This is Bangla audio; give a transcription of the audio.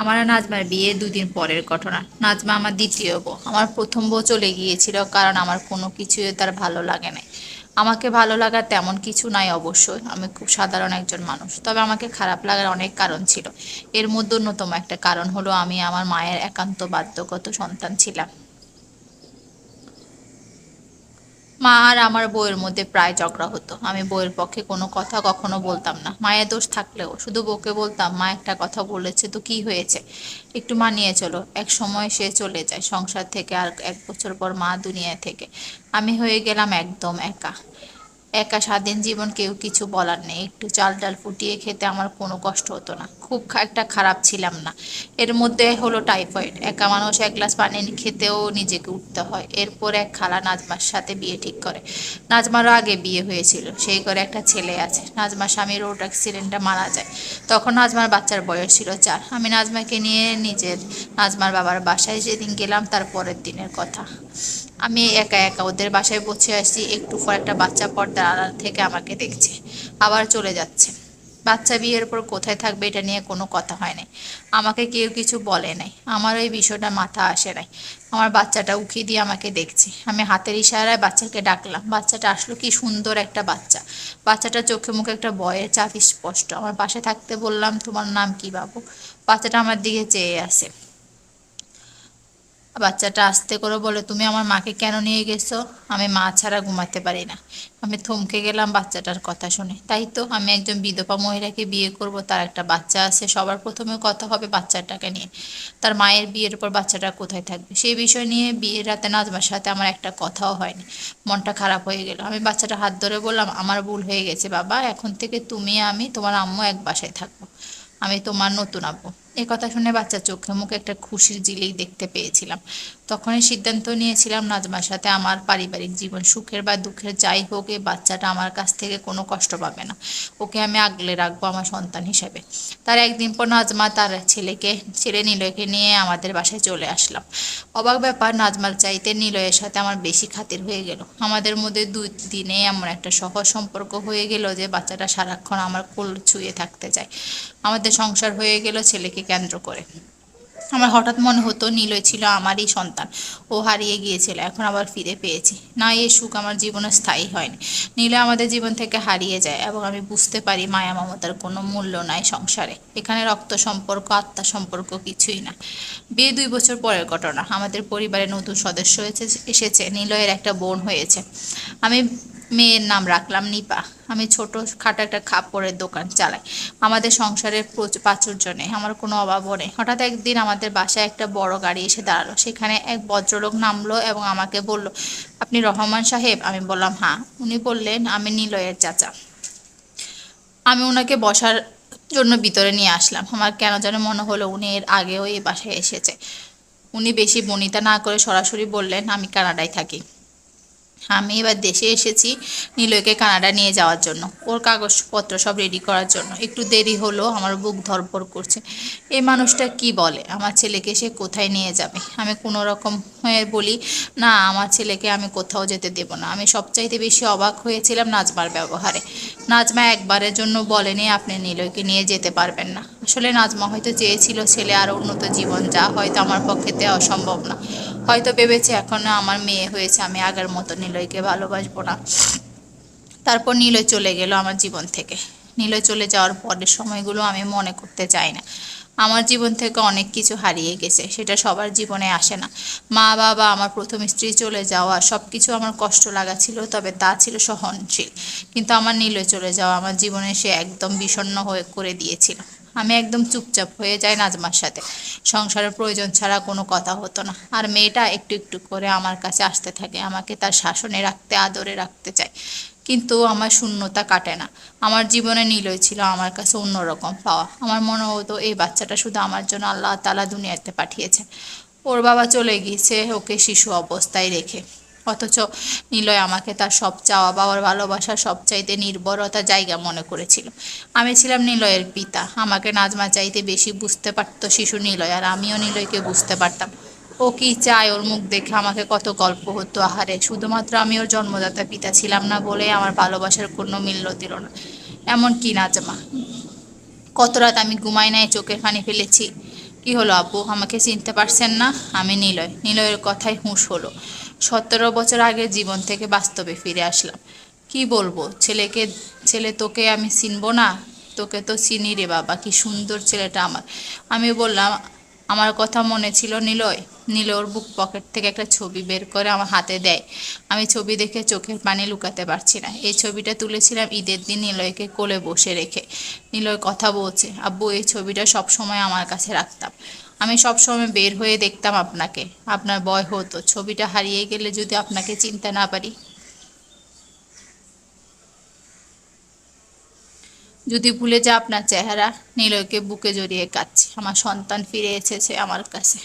আমার নাজমার বিয়ে দুদিন পরের ঘটনা। নাজমা আমার দ্বিতীয় বউ। আমার প্রথম বউ চলে গিয়েছিল কারণ আমার কোনো কিছুই তার ভালো লাগে নাই। আমাকে ভালো লাগার তেমন কিছু নাই অবশ্যই। আমি খুব সাধারণ একজন মানুষ। তবে আমাকে খারাপ লাগার অনেক কারণ ছিল। এর মধ্যে অন্যতম একটা কারণ হলো আমি আমার মায়ের একান্ত বাধ্যগত সন্তান ছিলাম। মা আর আমার বউয়ের মধ্যে প্রায় ঝগড়া হতো। আমি বউয়ের পক্ষে কোনো কথা কখনো বলতাম না। মায়ের দোষ থাকলেও শুধু বউকে বলতাম, মা একটা কথা বলেছে তো কি হয়েছে? একটু মানিয়ে চলো। এক সময় সে চলে যায় সংসার থেকে আর এক বছর পর মা দুনিয়া থেকে। আমি হয়ে গেলাম একদম একা। একা স্বাধীন জীবন কেউ কিছু বলার নেই। একটু চাল ডাল ফুটিয়ে খেতে আমার কোনো কষ্ট হতো না। খুব একটা খারাপ ছিলাম না। এর মধ্যে হলো টাইফয়েড। একা মানুষ এক গ্লাস পানি খেতেও নিজেকে উঠতে হয়। এরপর এক খালা নাজমার সাথে বিয়ে ঠিক করে। নাজমারও আগে বিয়ে হয়েছিল। সেই ঘরে একটা ছেলে আছে। নাজমার স্বামীর রোড অ্যাক্সিডেন্টে মারা যায়। তখন নাজমার বাচ্চার বয়স ছিল চার। আমি নাজমাকে নিয়ে নিজের নাজমার বাবার বাসায় যেদিন গেলাম তার পরের দিনের কথা। আমি একা একা ওদের বাসায় বসে আসছি, একটু পর একটা বাচ্চা পর্দার আড়াল থেকে আমাকে দেখছে, আবার চলে যাচ্ছে। বাচ্চা বিয়ের পর কোথায় থাকবে এটা নিয়ে কোনো কথা হয় নাই। আমাকে কেউ কিছু বলে নাই। আমার ওই বিষয়টা মাথা আসে নাই। আমার বাচ্চাটা উকি দিয়ে আমাকে দেখছে। আমি হাতের ইশারায় বাচ্চাকে ডাকলাম। বাচ্চাটা আসলো কি সুন্দর একটা বাচ্চা। বাচ্চাটা চোখে মুখে একটা বয়ের চাপ স্পষ্ট। আমার পাশে থাকতে বললাম, তোমার নাম কি বাবু? বাচ্চাটা আমার দিকে চেয়ে আছে। বাচ্চাটা আস্তে করে বলে, তুমি আমার মাকে কেন নিয়ে গেছো? আমি মা ছাড়া ঘুমাতে পারি না। আমি থমকে গেলাম বাচ্চাটার কথা শুনে। তাই তো, আমি একজন বিধবা মহিলাকে বিয়ে করব, তার একটা বাচ্চা আছে, সবার প্রথমে কথা হবে বাচ্চাটাকে নিয়ে। তার মায়ের বিয়ের পর বাচ্চাটা কোথায় থাকবে? সেই বিষয় নিয়ে বিয়ের রাতে নাজমার সাথে আমার একটা কথাও হয়নি। মনটা খারাপ হয়ে গেল। আমি বাচ্চাটা হাত ধরে বললাম, আমার ভুল হয়ে গেছে বাবা, এখন থেকে তুমি আমি তোমার আম্মু এক বাসায় থাকব। আমি তোমার নতুন আব্বু। এই কথা শুনে বাচ্চা চোখে মুখে একটা খুশির জিলেই দেখতে পেয়েছিলাম। তখনই সিদ্ধান্ত নিয়েছিলাম, নাজমার সাথে আমার পারিবারিক জীবন সুখের বা দুঃখের যাই হোক এই বাচ্চাটা আমার কাছ থেকে কোনো কষ্ট পাবে না। ওকে আমি আগলে রাখব আমার সন্তান হিসেবে। তার একদিন পর নাজমা তার ছেলেকে, ছেলে নিলয়কে নিয়ে আমাদের বাসায় চলে আসলাম। অবাক ব্যাপার, নাজমার চাইতে নিলয়ের সাথে আমার বেশি খাতির হয়ে গেল। আমাদের মধ্যে দুই দিনে এমন একটা সহজ সম্পর্ক হয়ে গেল যে বাচ্চাটা সারাক্ষণ আমার কোল ছুঁয়ে থাকতে চায়। আমাদের সংসার হয়ে গেল, ছেলেকে কেন্দ্র করে। আমার হঠাৎ মনে হতো নীলয় ছিল আমারই সন্তান। ও হারিয়ে গিয়েছিল, এখন আবার ফিরে পেয়েছি। না এই সুখ আমার জীবনে স্থায়ী হয়নি। নীলয় আমাদের জীবন থেকে হারিয়ে যায় এবং আমি বুঝতে পারি মায়া মমতার কোনো মূল্য নাই সংসারে। এখানে রক্ত সম্পর্ক, আত্মা সম্পর্ক কিছুই না। বিয়ে দুই বছর পরের ঘটনা। আমাদের পরিবারে নতুন সদস্য এসেছে। নিলয়ের একটা বোন হয়েছে। আমি মেয়ের নাম রাখলাম নিপা। আমি ছোট খাটো একটা কাপড়ের দোকান চালাই। আমাদের সংসারের প্রচুর নেই আমার কোনো অভাবও নেই হঠাৎ একদিন আমাদের বাসায় একটা বড় গাড়ি এসে দাঁড়াল। সেখানে এক ভদ্রলোক নামলো এবং আমাকে বলল, আপনি রহমান সাহেব? আমি বললাম হ্যাঁ। উনি বললেন, আমি নিলয়ের চাচা। আমি ওনাকে বসার জন্য ভিতরে নিয়ে আসলাম। আমার কেন যেন মনে হলো উনি এর আগেও এই বাসায় এসেছে। উনি বেশি বনিতা না করে সরাসরি বললেন, আমি কানাডায় থাকি। আমি এবার দেশে এসেছি নিলয়কে কানাডা নিয়ে যাওয়ার জন্য। ওর কাগজপত্র সব রেডি করার জন্য। একটু দেরি হলো আমার বুক ধরপড় করছে। এই মানুষটা কি বলে? আমার ছেলেকে সে কোথায় নিয়ে যাবে? আমি কোনো রকম হয়ে বলি, না, আমার ছেলেকে আমি কোথাও যেতে দেব না। আমি সবচাইতে বেশি অবাক হয়েছিলাম নাজমার ব্যবহারে। নাজমা একবারের জন্য বলেনি আপনি নিলয়কে নিয়ে যেতে পারবেন না। আসলে নাজমা হয়তো চেয়েছিল ছেলে আরও উন্নত জীবন, যা হয়তো আমার পক্ষে দেওয়া না। হয়তো ভেবেছে এখনও আমার মেয়ে হয়েছে, আমি আগের মতো নিলয়কে ভালোবাসবো না। তারপর নিলয় চলে গেল আমার জীবন থেকে। নিলয় চলে যাওয়ার পরের সময়গুলো আমি মনে করতে চাই না। আমার জীবন থেকে অনেক কিছু হারিয়ে গেছে, সেটা সবার জীবনে আসে না। মা, বাবা, আমার প্রথম স্ত্রী চলে যাওয়া সব কিছু আমার কষ্ট লাগা ছিল, তবে তা ছিল সহনশীল। কিন্তু আমার নিলয় চলে যাওয়া আমার জীবনে সে একদম বিষণ্ণ হয়ে করে দিয়েছিল। আমি একদম চুপচাপ হয়ে যাই নাজমার সাথে। সংসারের প্রয়োজন ছাড়া কোনো কথা হতো না। আর মেয়েটা একটু একটু করে আমার কাছে আসতে থাকে, আমাকে তার শাসনে রাখতে, আদরে রাখতে চায়। কিন্তু আমার শূন্যতা কাটে না। আমার জীবনে নিলয় ছিল আমার কাছে অন্যরকম পাওয়া। আমার মনে হতো এই বাচ্চাটা শুধু আমার জন্য আল্লাহ তালা দুনিয়াতে পাঠিয়েছে। ওর বাবা চলে গিয়েছে ওকে শিশু অবস্থায় রেখে। অথচ নিলয় আমাকে তার সব চাওয়া বাবার ভালোবাসা সব চাইতে নির্ভরতা জায়গা মনে করেছিল। আমি ছিলাম নিলয়ের পিতা। আমাকে নাজমা চাইতে বেশি বুঝতে পারতো শিশু নিলয় আর আমিও নিলয়কে বুঝতে পারতাম। ও কি চায় ওর মুখ দেখে আমাকে কত গল্প হতো। আহারে, শুধুমাত্র আমি ওর জন্মদাতা পিতা ছিলাম না বলে আমার ভালোবাসার কোনো মূল্য দিল না। এমন কি নাজমা কত রাত আমি ঘুমাই নাই, চোখের পানি ফেলেছি। কি হলো আব্বু, আমাকে চিনতে পারছেন না? আমি নিলয়। নিলয়ের কথাই হুঁশ হলো। সতেরো বছর আগে জীবন থেকে বাস্তবে ফিরে আসলাম। কি বলব? ছেলেকে, ছেলে তোকে আমি চিনবো না? তোকে তো চিনি রে বাবা, কি সুন্দর ছেলেটা আমার। আমি বললাম, আমার কথা মনে ছিল নিলয়। ওর বুক পকেট থেকে একটা ছবি বের করে আমার হাতে দেয়। আমি ছবি দেখে চোখের পানি লুকাতে পারছি না। এই ছবিটা তুলেছিলাম ঈদের দিন নিলয়কে কোলে বসে রেখে। নিলয় কথা বলছে, আব্বু, এই ছবিটা সব সময় আমার কাছে রাখতাম। আমি সব সময় বের হয়ে দেখতাম আপনাকে। আপনার বয় হতো। ছবিটা হারিয়ে গেলে যদি আপনাকে চিনতে না পারি। যদি ভুলে যা আপনার চেহারা নীলকে বুকে জড়িয়ে কাঁদছে। আমার সন্তান ফিরে এসেছে আমার কাছে।